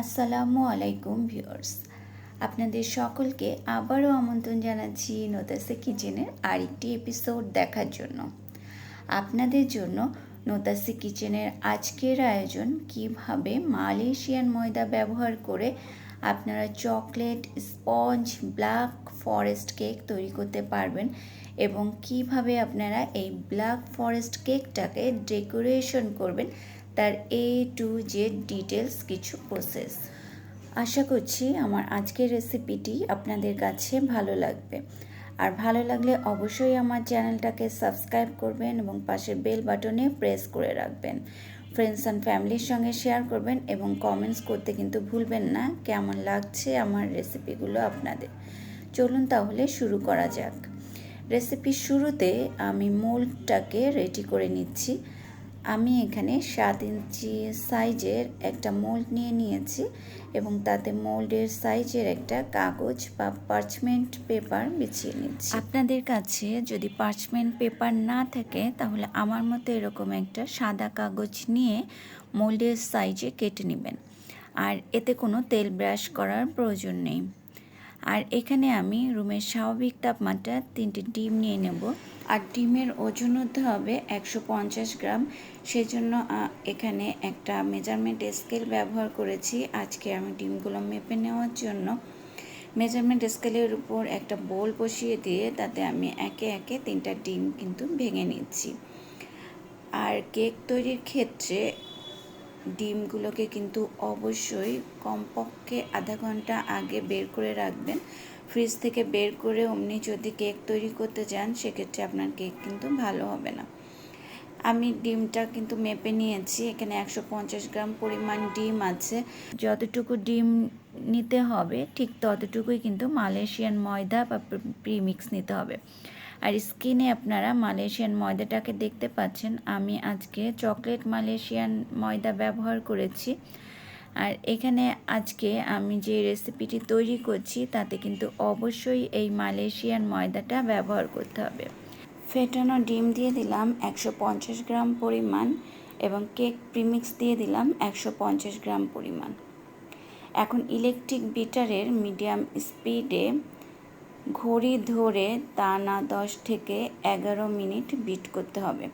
আসসালামু আলাইকুম ভিউয়ার্স। আপনাদের সকলকে আবারও আমন্ত্রণ জানাচ্ছি নোতাসে কিচেনের আরেকটি এপিসোড দেখার জন্য। আপনাদের জন্য নোতাসি কিচেনের আজকের আয়োজন, কীভাবে মালয়েশিয়ান ময়দা ব্যবহার করে আপনারা chocolate, sponge, black forest cake তৈরি করতে পারবেন এবং কীভাবে আপনারা এই ব্ল্যাক ফরেস্ট কেকটাকে ডেকোরেশন করবেন তার এ টু জেড ডিটেলস কিছু প্রসেস আশা করছি আমার আজকের রেসিপিটি আপনাদের কাছে ভালো লাগবে। আর ভালো লাগলে অবশ্যই আমার চ্যানেলটাকে সাবস্ক্রাইব করবেন এবং পাশের বেল বাটনে প্রেস করে রাখবেন। ফ্রেন্ডস অ্যান্ড ফ্যামিলির সঙ্গে শেয়ার করবেন এবং কমেন্টস করতে কিন্তু ভুলবেন না, কেমন লাগছে আমার রেসিপিগুলো আপনাদের। চলুন তাহলে শুরু করা যাক। রেসিপির শুরুতে আমি মোল্ডটাকে রেডি করে নিচ্ছি। আমি এখানে সাত ইঞ্চি সাইজের একটা মোল্ড নিয়ে নিয়েছি এবং তাতে মোল্ডের সাইজের একটা কাগজ বা পার্চমেন্ট পেপার বিছিয়ে নিচ্ছি। আপনাদের কাছে যদি পার্চমেন্ট পেপার না থাকে, তাহলে আমার মতো এরকম একটা সাদা কাগজ নিয়ে মোল্ডের সাইজে কেটে নেবেন। আর এতে কোনো তেল ব্রাশ করার প্রয়োজন নেই। আর এখানে আমি রুমের স্বাভাবিক তাপমাত্রা তিনটে ডিম নিয়ে নেব। আর ডিমের ওজন হতে হবে একশো পঞ্চাশ গ্রাম। সেজন্য এখানে একটা মেজারমেন্ট স্কেল ব্যবহার করেছি। আজকে আমি ডিমগুলো মেপে নেওয়ার জন্য। মেজারমেন্ট স্কেলের উপর একটা বোল বসিয়ে দিয়ে তাতে আমি একে একে তিনটা ডিম কিন্তু ভেঙে নিচ্ছি। আর কেক তৈরির ক্ষেত্রে ডিমগুলোকে কিন্তু অবশ্যই কমপক্ষে আধা ঘণ্টা আগে বের করে রাখবেন। ফ্রিজ থেকে বের করে অমনি যদি কেক তৈরি করতে যান, সেক্ষেত্রে আপনার কেক কিন্তু ভালো হবে না। আমি ডিমটা কিন্তু মেপে নিয়েছি, এখানে একশো পঞ্চাশ গ্রাম পরিমাণ ডিম আছে। যতটুকু ডিম নিতে হবে, ঠিক ততটুকুই কিন্তু মালয়েশিয়ান ময়দা বা প্রিমিক্স নিতে হবে। আর স্কিনে আপনারা মালয়েশিয়ান ময়দাটাকে দেখতে পাচ্ছেন, আমি আজকে চকলেট মালয়েশিয়ান ময়দা ব্যবহার করেছি। আর এখানে আজকে আমি যে রেসিপিটি তৈরি করছি, তাতে কিন্তু অবশ্যই এই মালয়েশিয়ান ময়দাটা ব্যবহার করতে হবে। ফেটানো ডিম দিয়ে দিলাম একশো পঞ্চাশ গ্রাম পরিমাণ এবং কেক প্রিমিক্স দিয়ে দিলাম একশো পঞ্চাশ গ্রাম পরিমাণ। এখন ইলেকট্রিক বিটারের মিডিয়াম স্পিডে ঘড়ি ধরে তা না দশ থেকে এগারো মিনিট বিট করতে হবে।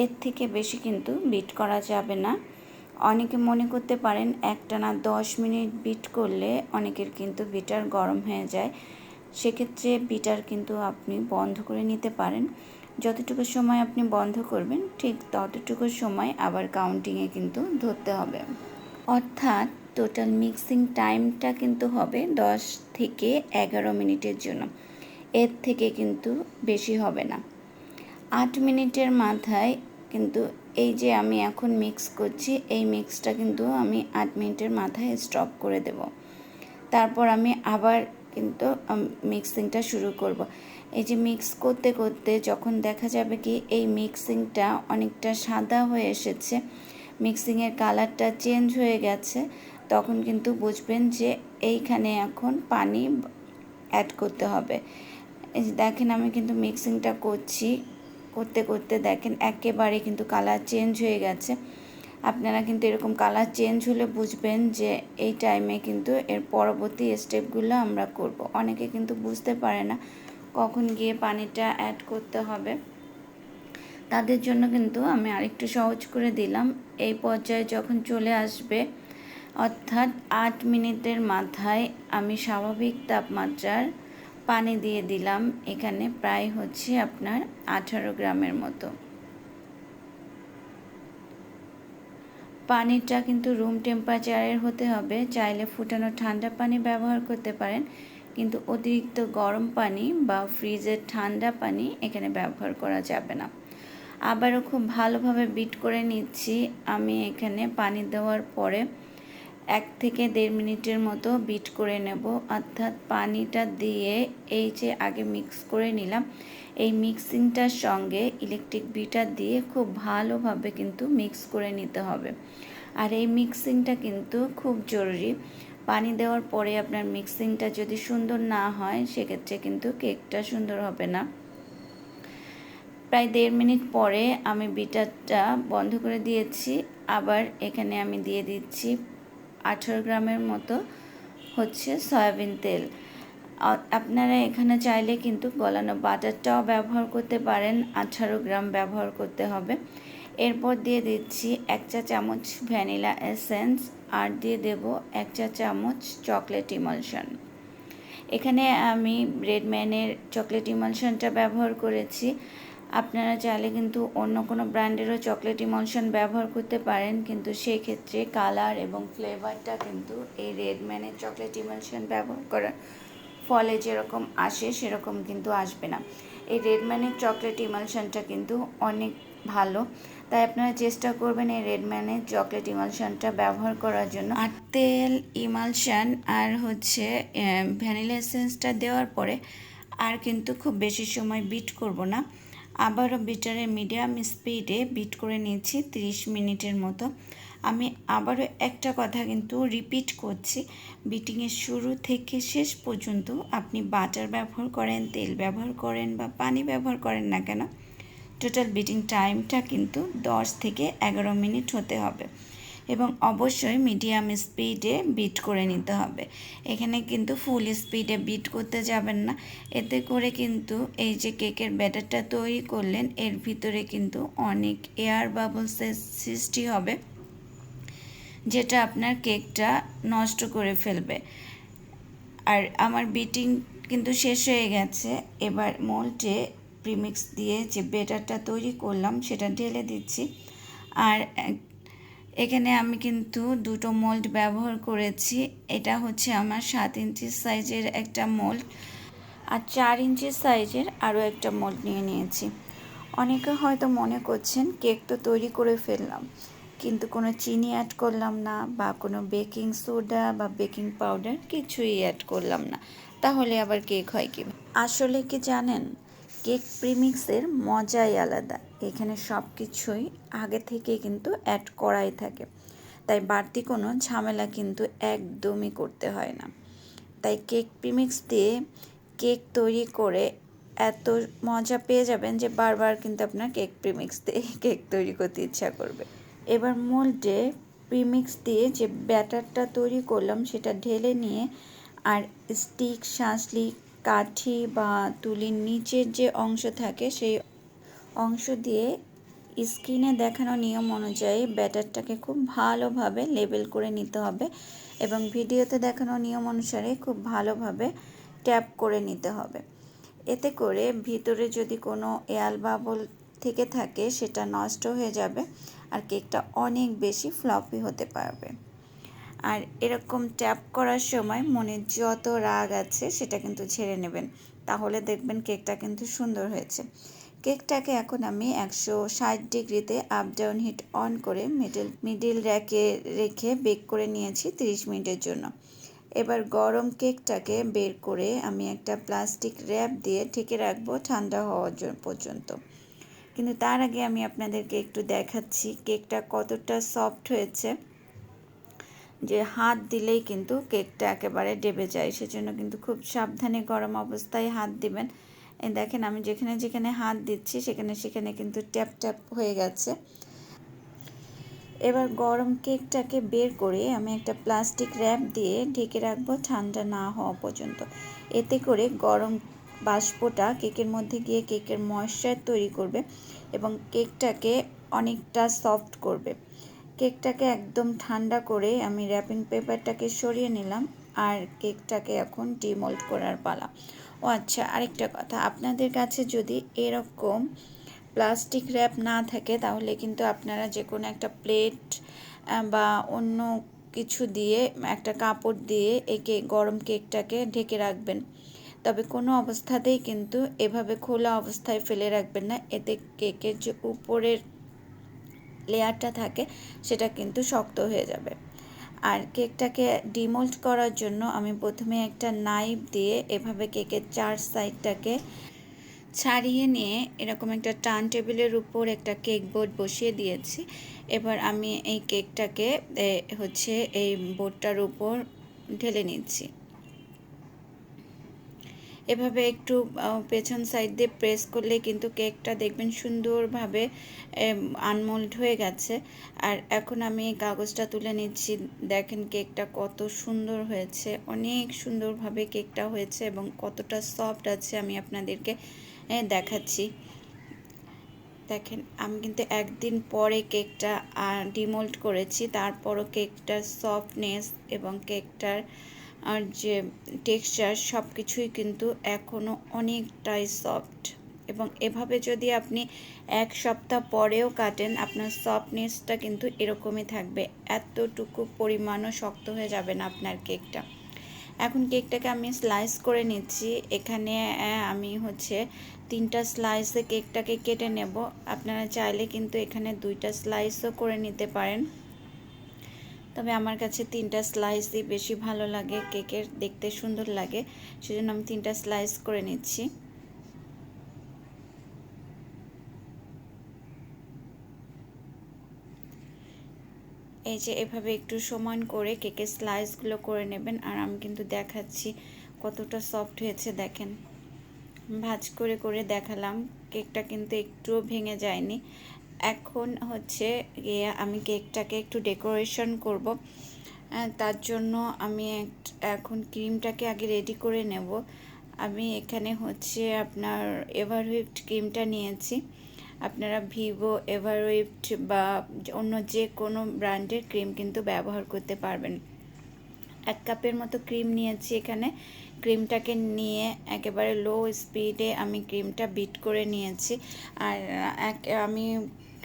এর থেকে বেশি কিন্তু বিট করা যাবে না। অনেকে মনে করতে পারেন একটানা দশ মিনিট বিট করলে অনেকের কিন্তু বিটার গরম হয়ে যায়। সেক্ষেত্রে বিটার কিন্তু আপনি বন্ধ করে নিতে পারেন। যতটুকু সময় আপনি বন্ধ করবেন, ঠিক ততটুকু সময় আবার কাউন্টিংয়ে কিন্তু ধরতে হবে। অর্থাৎ টোটাল মিক্সিং টাইমটা কিন্তু হবে দশ থেকে এগারো মিনিটের জন্য। এর থেকে কিন্তু বেশি হবে না। আট মিনিটের মাথায় কিন্তু এই যে আমি এখন মিক্স করছি, এই মিক্সটা কিন্তু আমি আট মিনিটের মাথায় স্টপ করে দেব। তারপর আমি আবার কিন্তু মিক্সিংটা শুরু করব। এই যে মিক্স করতে করতে যখন দেখা যাবে কি এই মিক্সিংটা অনেকটা সাদা হয়ে এসেছে মিক্সিংয়ের কালারটা চেঞ্জ হয়ে গেছে, তখন কিন্তু বুঝবেন যে এইখানে এখন পানি অ্যাড করতে হবে। দেখেন আমি কিন্তু মিক্সিংটা করছি। করতে করতে দেখেন একেবারে কিন্তু কালার চেঞ্জ হয়ে গেছে। আপনারা কিন্তু এরকম কালার চেঞ্জ হলে বুঝবেন যে এই টাইমে কিন্তু এর পরবর্তী স্টেপগুলো আমরা করব। অনেকে কিন্তু বুঝতে পারে না কখন গিয়ে পানিটা অ্যাড করতে হবে। তাদের জন্য কিন্তু আমি আরেকটু সহজ করে দিলাম। এই পর্যায়ে যখন চলে আসবে, অর্থাৎ আট মিনিটের মাথায় আমি স্বাভাবিক তাপমাত্রার পানি দিয়ে দিলাম। এখানে প্রায় হচ্ছে আপনার আঠারো গ্রামের মতো। পানিটা কিন্তু রুম টেম্পারেচারের হতে হবে। চাইলে ফুটানো ঠান্ডা পানি ব্যবহার করতে পারেন। কিন্তু অতিরিক্ত গরম পানি বা ফ্রিজের ঠান্ডা পানি এখানে ব্যবহার করা যাবে না। আবারও খুব ভালোভাবে বিট করে নিচ্ছি। আমি এখানে পানি দেওয়ার পরে এক থেকে দেড় মিনিটের মতো বিট করে নেব। অর্থাৎ পানিটা দিয়ে এই যে আগে মিক্স করে নিলাম, এই মিক্সিংটার সঙ্গে ইলেকট্রিক বিটার দিয়ে খুব ভালোভাবে কিন্তু মিক্স করে নিতে হবে। আর এই মিক্সিংটা কিন্তু খুব জরুরি। পানি দেওয়ার পরে আপনার মিক্সিংটা যদি সুন্দর না হয়, সেক্ষেত্রে কিন্তু কেকটা সুন্দর হবে না। প্রায় দেড় মিনিট পরে আমি বিটারটা বন্ধ করে দিয়েছি। আবার এখানে আমি দিয়ে দিচ্ছি আঠারো গ্রামের মতো হচ্ছে সয়াবিন তেল। আপনারা এখানে চাইলে কিন্তু গলানো বাটারটাও ব্যবহার করতে পারেন, আঠারো গ্রাম ব্যবহার করতে হবে। এরপর দিয়ে দিচ্ছি এক চা চামচ ভ্যানিলা এসেন্স আর দিয়ে দেব এক চা চামচ চকলেট ইমালশন। এখানে আমি ব্রেডম্যানের চকলেট ইমালশনটা ব্যবহার করেছি। আপনারা চাইলে কিন্তু অন্য কোনো ব্র্যান্ডেরও চকলেট ইমলশন ব্যবহার করতে পারেন, কিন্তু সেই ক্ষেত্রে কালার এবং ফ্লেভারটা কিন্তু এই রেডম্যানের চকলেট ইমলশন ব্যবহার করার ফলে যেরকম আসে সেরকম কিন্তু আসবে না। এই রেডম্যানের চকলেট ইমালশনটা কিন্তু অনেক ভালো। তাই আপনারা চেষ্টা করবেন এই রেডম্যানের চকলেট ইমালশনটা ব্যবহার করার জন্য। আর তেল, ইমালশন আর হচ্ছে ভ্যানিলা এসেন্সটা দেওয়ার পরে আর কিন্তু খুব বেশি সময় বিট করব না। আবারও বিটারের মিডিয়াম স্পিডে বিট করে নিয়েছি 30 মিনিটের মতো। আমি আবারও একটা কথা কিন্তু রিপিট করছি বিটিংয়ের শুরু থেকে শেষ পর্যন্ত আপনি বাটার ব্যবহার করেন, তেল ব্যবহার করেন বা পানি ব্যবহার করেন না কেন, টোটাল বিটিং টাইমটা কিন্তু 10 থেকে এগারো মিনিট হতে হবে। এবং অবশ্যই মিডিয়াম স্পিডে বিট করে নিতে হবে। এখানে কিন্তু ফুল স্পিডে বিট করতে যাবেন না। এতে করে কিন্তু এই যে কেকের ব্যাটারটা তৈরি করলেন, এর ভিতরে কিন্তু অনেক এয়ার বাবলসের সৃষ্টি হবে, যেটা আপনার কেকটা নষ্ট করে ফেলবে। আর আমার বিটিং কিন্তু শেষ হয়ে গেছে। এবার মোল্টে প্রিমিক্স দিয়ে যে বেটারটা তৈরি করলাম, সেটা ঢেলে দিচ্ছি। আর এখানে আমি কিন্তু দুটো মোল্ড ব্যবহার করেছি। এটা হচ্ছে আমার সাত ইঞ্চি সাইজের একটা মোল্ড আর চার ইঞ্চি সাইজের আরও একটা মোল্ড নিয়ে নিয়েছি। অনেকে হয়তো মনে করছেন কেক তো তৈরি করে ফেললাম, কিন্তু কোনো চিনি অ্যাড করলাম না বা কোনো বেকিং সোডা বা বেকিং পাউডার কিছুই অ্যাড করলাম না। তাহলে আবার কেক হয় কি আসলে কি জানেন? কেক প্রিমিক্সের মজাই আলাদা। এখানে সব কিছুই আগে থেকে কিন্তু অ্যাড করাই থাকে। তাই বাড়তি কোনো ঝামেলা কিন্তু একদমই করতে হয় না। তাই কেক প্রিমিক্স দিয়ে কেক তৈরি করে এত মজা পেয়ে যাবেন যে বারবার কিন্তু আপনার কেক প্রিমিক্স দিয়ে কেক তৈরি করতে ইচ্ছা করবে। এবার মোল্ডে প্রিমিক্স দিয়ে যে ব্যাটারটা তৈরি করলাম সেটা ঢেলে নিয়ে আর স্টিক, শাঁসলি কাঠি বা তুলির নিচের যে অংশ থাকে, সেই অংশ দিয়ে স্ক্রিনে দেখানো নিয়ম অনুযায়ী ব্যাটারটাকে খুব ভালোভাবে লেবেল করে নিতে হবে এবং ভিডিওতে দেখানো নিয়ম অনুসারে খুব ভালোভাবে ট্যাপ করে নিতে হবে। এতে করে ভিতরে যদি কোনো এয়াল বাবল থেকে থাকে, সেটা নষ্ট হয়ে যাবে আর কেকটা অনেক বেশি ফ্লপি হতে পারবে। আর এরকম ট্যাপ করার সময় মনে যত রাগ আছে সেটা কিন্তু ছেড়ে নেবেন। তাহলে দেখবেন কেকটা কিন্তু সুন্দর হয়েছে। কেকটাকে এখন আমি একশো ষাট ডিগ্রিতে আপ ডাউন হিট অন করে মিডল মিডিল র্যাকে রেখে বেক করে নিয়েছি 30 মিনিটের জন্য। এবার গরম কেকটাকে বের করে আমি একটা প্লাস্টিক র্যাপ দিয়ে ঢেকে রাখব ঠান্ডা হওয়ার পর্যন্ত। কিন্তু তার আগে আমি আপনাদেরকে একটু দেখাচ্ছি কেকটা কতটা সফট হয়েছে। যে হাত দিলেই কিন্তু কেকটা একেবারে ডেবে যায়, সেজন্য কিন্তু খুব সাবধানে গরম অবস্থায় হাত দিবেন। এই দেখেন, আমি যেখানে যেখানে হাত দিচ্ছি, সেখানে সেখানে কিন্তু ট্যাপ ট্যাপ হয়ে গেছে। এবার গরম কেকটাকে বের করে আমি একটা প্লাস্টিক র্যাপ দিয়ে ঢেকে রাখব ঠান্ডা না হওয়া পর্যন্ত। এতে করে গরম বাষ্পটা কেকের মধ্যে গিয়ে কেকের ময়শ্চার তৈরি করবে এবং কেকটাকে অনেকটা সফট করবে। কেকটাকে একদম ঠান্ডা করে আমি র্যাপিং পেপারটাকে সরিয়ে নিলাম আর কেকটাকে এখন ডিমোল্ড করার পালা। ও আচ্ছা আরেকটা কথা, আপনাদের কাছে যদি এরকম প্লাস্টিক র্যাপ না থাকে, তাহলে কিন্তু আপনারা যে কোনো একটা প্লেট বা অন্য কিছু দিয়ে, একটা কাপড় দিয়ে একে গরম কেকটাকে ঢেকে রাখবেন। তবে কোনো অবস্থাতেই কিন্তু এভাবে খোলা অবস্থায় ফেলে রাখবেন না। এতে কেকের যে উপরের লেয়ারটা থাকে, সেটা কিন্তু শক্ত হয়ে যাবে। আর কেকটাকে ডিমোল্ড করার জন্য আমি প্রথমে একটা নাইফ দিয়ে এভাবে কেকের চার সাইডটাকে ছাড়িয়ে নিয়ে এরকম একটা টার্ন টেবিলের উপর একটা কেক বোর্ড বসিয়ে দিয়েছি। এবার আমি এই কেকটাকে হচ্ছে এই বোর্ডটার উপর ঢেলে নিচ্ছি। এভাবে একটু পেছন সাইড দিয়ে প্রেস করলে কিন্তু কেকটা দেখবেন সুন্দরভাবে আনমোল্ড হয়ে গেছে। আর এখন আমি কাগজটা তুলে নিচ্ছি। দেখেন কেকটা কত সুন্দর হয়েছে। অনেক সুন্দরভাবে কেকটা হয়েছে এবং কতটা সফট আছে আমি আপনাদেরকে দেখাচ্ছি। দেখেন, আমি কিন্তু একদিন পরে কেকটা ডিমোল্ড করেছি। তারপরও কেকটার সফটনেস এবং কেকটার আর যে টেক্সচার সব কিছুই কিন্তু এখনও অনেকটাই সফট এবং এভাবে যদি আপনি এক সপ্তাহ পরেও কাটেন, আপনার সফটনেসটা কিন্তু এরকমই থাকবে। এতটুকু পরিমাণও শক্ত হয়ে যাবে না আপনার কেকটা এখন কেকটাকে আমি স্লাইস করে নিচ্ছি। এখানে আমি হচ্ছে তিনটা স্লাইসে কেকটাকে কেটে নেব। আপনারা চাইলে কিন্তু এখানে দুইটা স্লাইসও করে নিতে পারেন। তবে আমার কাছে তিনটা স্লাইস দিয়ে বেশি ভালো লাগে, কেকের দেখতে সুন্দর লাগে, সেজন্য আমি তিনটা স্লাইস করে নিচ্ছি। এই যে এভাবে একটু সমান করে কেকের স্লাইসগুলো করে নেবেন, আর আমি কিন্তু দেখাচ্ছি কতটা সফট হয়েছে, দেখেন। ভাজ করে করে দেখালাম, কেকটা কিন্তু একটুও ভেঙে যায়নি। এখন হচ্ছে আমি কেকটাকে একটু ডেকোরেশন করব। তার জন্য আমি এখন ক্রিমটাকে আগে রেডি করে নেব। আমি এখানে হচ্ছে আপনার এভারহুইপড ক্রিমটা নিয়েছি। আপনারা ভিভো, এভারহুইপড বা অন্য যে কোনো ব্র্যান্ডের ক্রিম কিন্তু ব্যবহার করতে পারবেন। এক কাপের মতো ক্রিম নিয়েছি এখানে। ক্রিমটাকে নিয়ে একেবারে লো স্পিডে আমি ক্রিমটা বিট করে নিয়েছি। আর এক আমি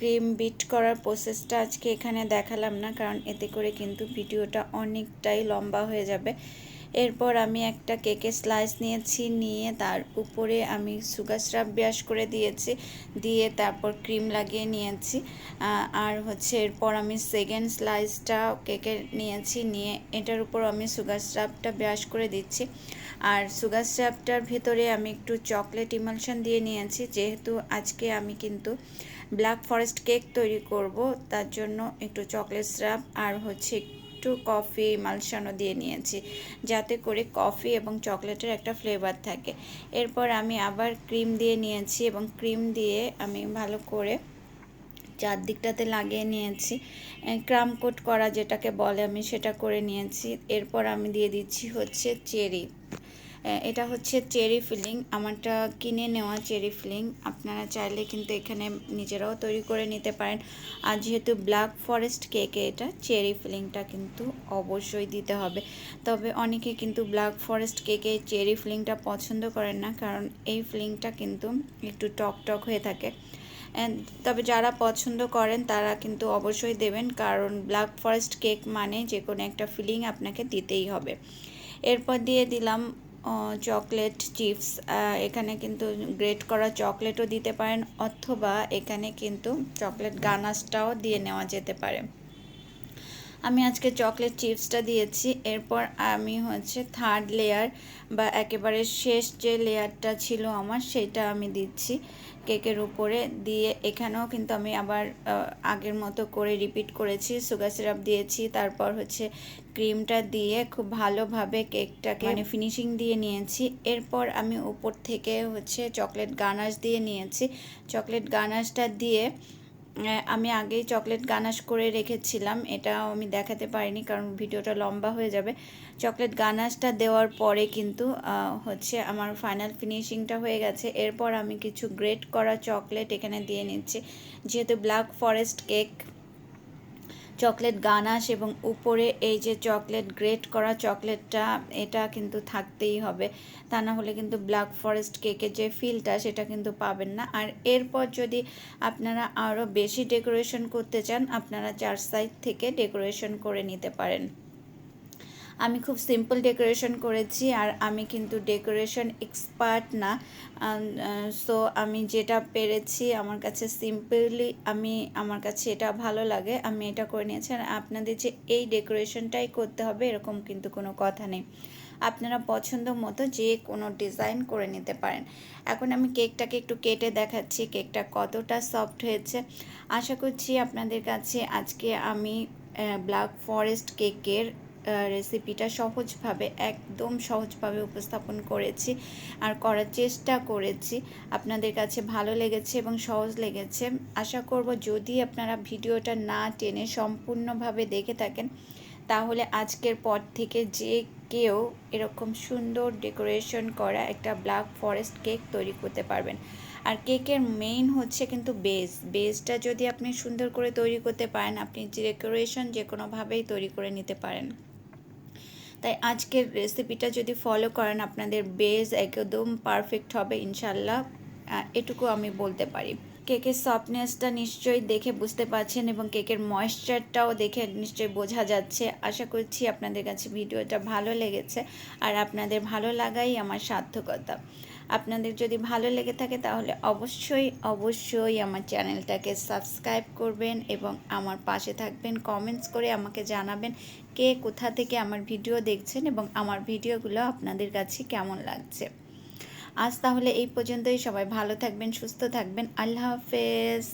ক্রিম বিট করার প্রসেসটা আজকে এখানে দেখালাম না, কারণ এতে করে কিন্তু ভিডিওটা অনেকটাই লম্বা হয়ে যাবে। এরপর আমি একটা কেকের স্লাইস নিয়েছি, নিয়ে তার উপরে আমি সুগার স্রাব ব্রাশ করে দিয়েছি, দিয়ে তারপর ক্রিম লাগিয়ে নিয়েছি। আর হচ্ছে এরপর আমি সেকেন্ড স্লাইসটা কেকের নিয়েছি, নিয়ে এটার উপর আমি সুগার স্রাবটা ব্রাশ করে দিচ্ছি। আর সুগার স্রাবটার ভেতরে আমি একটু চকলেট ইমালশন দিয়ে নিয়েছি, যেহেতু আজকে আমি কিন্তু ব্ল্যাক ফরেস্ট কেক তৈরি করব। তার জন্য একটু চকলেট স্রাব আর হচ্ছে একটু কফি ইমালশনও দিয়ে নিয়েছি। যাতে করে কফি এবং চকলেটের একটা ফ্লেভার থাকে। এরপর আমি আবার ক্রিম দিয়ে নিয়েছি এবং ক্রিম দিয়ে আমি ভালো করে চারদিকটাতে লাগিয়ে নিয়েছি। ক্রাম কোট করা যেটাকে বলে আমি সেটা করে নিয়েছি। এরপর আমি দিয়ে দিচ্ছি হচ্ছে চেরি। এটা হচ্ছে চেরি ফিলিং। আমারটা কিনে নেওয়া চেরি ফিলিং। আপনারা চাইলে কিন্তু এখানে নিজেরাও তৈরি করে নিতে পারেন। আর যেহেতু ব্ল্যাক ফরেস্ট কেকে, এটা চেরি ফিলিংটা কিন্তু অবশ্যই দিতে হবে। তবে অনেকে কিন্তু ব্ল্যাক ফরেস্ট কেকে চেরি ফিলিংটা পছন্দ করেন না, কারণ এই ফিলিংটা কিন্তু একটু টক টক হয়ে থাকে। তবে যারা পছন্দ করেন, তারা কিন্তু অবশ্যই দেবেন, কারণ ব্ল্যাক ফরেস্ট কেক মানে যে কোনো একটা ফিলিং আপনাকে দিতেই হবে। এরপর দিয়ে দিলাম চকলেট চিপস এখানে কিন্তু গ্রেট করা চকলেটও দিতে পারেন অথবা এখানে কিন্তু চকলেট গানাসটাও দিয়ে নেওয়া যেতে পারে। আমি আজকে চকলেট চিপসটা দিয়েছি, এরপর আমি হচ্ছে থার্ড লেয়ার বা একেবারে শেষ যে লেয়ারটা ছিল আমার, সেটা আমি দিচ্ছি। কেকের উপরে দিয়ে এখানেও কিন্তু আমি আবার আগের মতো করে রিপিট করেছি সুগার সিরাপ দিয়েছি, তারপর হচ্ছে ক্রিমটা দিয়ে খুব ভালোভাবে কেকটাকে মানে ফিনিশিং দিয়ে নিয়েছি। এরপর আমি উপর থেকে হচ্ছে চকলেট গানাশ দিয়ে নিয়েছি। চকলেট গানাশটা দিয়ে আমি আগেই চকলেট গানাশ করে রেখেছিলাম। এটাও আমি দেখাতে পারিনি কারণ ভিডিওটা লম্বা হয়ে যাবে। চকলেট গানাশটা দেওয়ার পরে কিন্তু হচ্ছে আমার ফাইনাল ফিনিশিংটা হয়ে গেছে। এরপর আমি কিছু গ্রেট করা চকলেট এখানে দিয়ে নিচ্ছি। যেহেতু black forest cake chocolate ganache এবং উপরে এই যে চকলেট গ্রেট করা চকলেটটা, এটা কিন্তু থাকতেই হবে। তা না হলে কিন্তু ব্ল্যাক ফরেস্ট কেকের যে ফিলটা, সেটা কিন্তু পাবেন না। আর এরপর যদি আপনারা আরও বেশি ডেকোরেশন করতে চান, আপনারা চার সাইড থেকে ডেকোরেশন করে নিতে পারেন। আমি খুব সিম্পল ডেকোরেশন করেছি আর আমি কিন্তু ডেকোরেশন এক্সপার্ট না। সো আমি যেটা পেরেছি আমার কাছে সিম্পলি আমি, আমার কাছে এটা ভালো লাগে, আমি এটা করে নিয়েছি। আর আপনাদের যে এই ডেকোরেশনটাই করতে হবে এরকম কিন্তু কোনো কথা নেই। আপনারা পছন্দ মতো যে কোনো ডিজাইন করে নিতে পারেন। এখন আমি কেকটাকে একটু কেটে দেখাচ্ছি কেকটা কতটা সফট হয়েছে। আশা করছি আপনাদের কাছে আজকে আমি ব্ল্যাক ফরেস্ট কেকের রেসিপিটা সহজভাবে, একদম সহজভাবে উপস্থাপন করেছি আর করার চেষ্টা করেছি। আপনাদের কাছে ভালো লেগেছে এবং সহজ লেগেছে। আশা করব যদি আপনারা ভিডিওটা না টেনে সম্পূর্ণভাবে দেখে থাকেন, তাহলে আজকের পর থেকে যে কেউ এরকম সুন্দর ডেকোরেশন করা একটা ব্ল্যাক ফরেস্ট কেক তৈরি করতে পারবেন। আর কেকের মেইন হচ্ছে কিন্তু বেস বেসটা যদি আপনি সুন্দর করে তৈরি করতে পারেন, আপনি ডেকোরেশন যে কোনোভাবেই তৈরি করে নিতে পারেন। তাই আজকের রেসিপিটা যদি ফলো করেন, আপনাদের বেস একদম পারফেক্ট হবে, ইনশাল্লাহ এটুকু আমি বলতে পারি। কেকের সফটনেসটা নিশ্চয়ই দেখে বুঝতে পারছেন এবং কেকের ময়েশ্চারটাও দেখে নিশ্চয়ই বোঝা যাচ্ছে। আশা করছি আপনাদের কাছে ভিডিওটা ভালো লেগেছে আর আপনাদের ভালো লাগাই আমার সার্থকতা। আপনাদের যদি ভালো লেগে থাকে তাহলে অবশ্যই অবশ্যই আমার চ্যানেলটাকে সাবস্ক্রাইব করবেন এবং আমার পাশে থাকবেন কমেন্টস করে আমাকে জানাবেন কে কোথা থেকে আমার ভিডিও দেখছেন এবং আমার ভিডিওগুলো আপনাদের কাছে কেমন লাগছে। আজ তাহলে এই পর্যন্তই। সবাই ভালো থাকবেন, সুস্থ থাকবেন। আল্লাহ হাফেজ।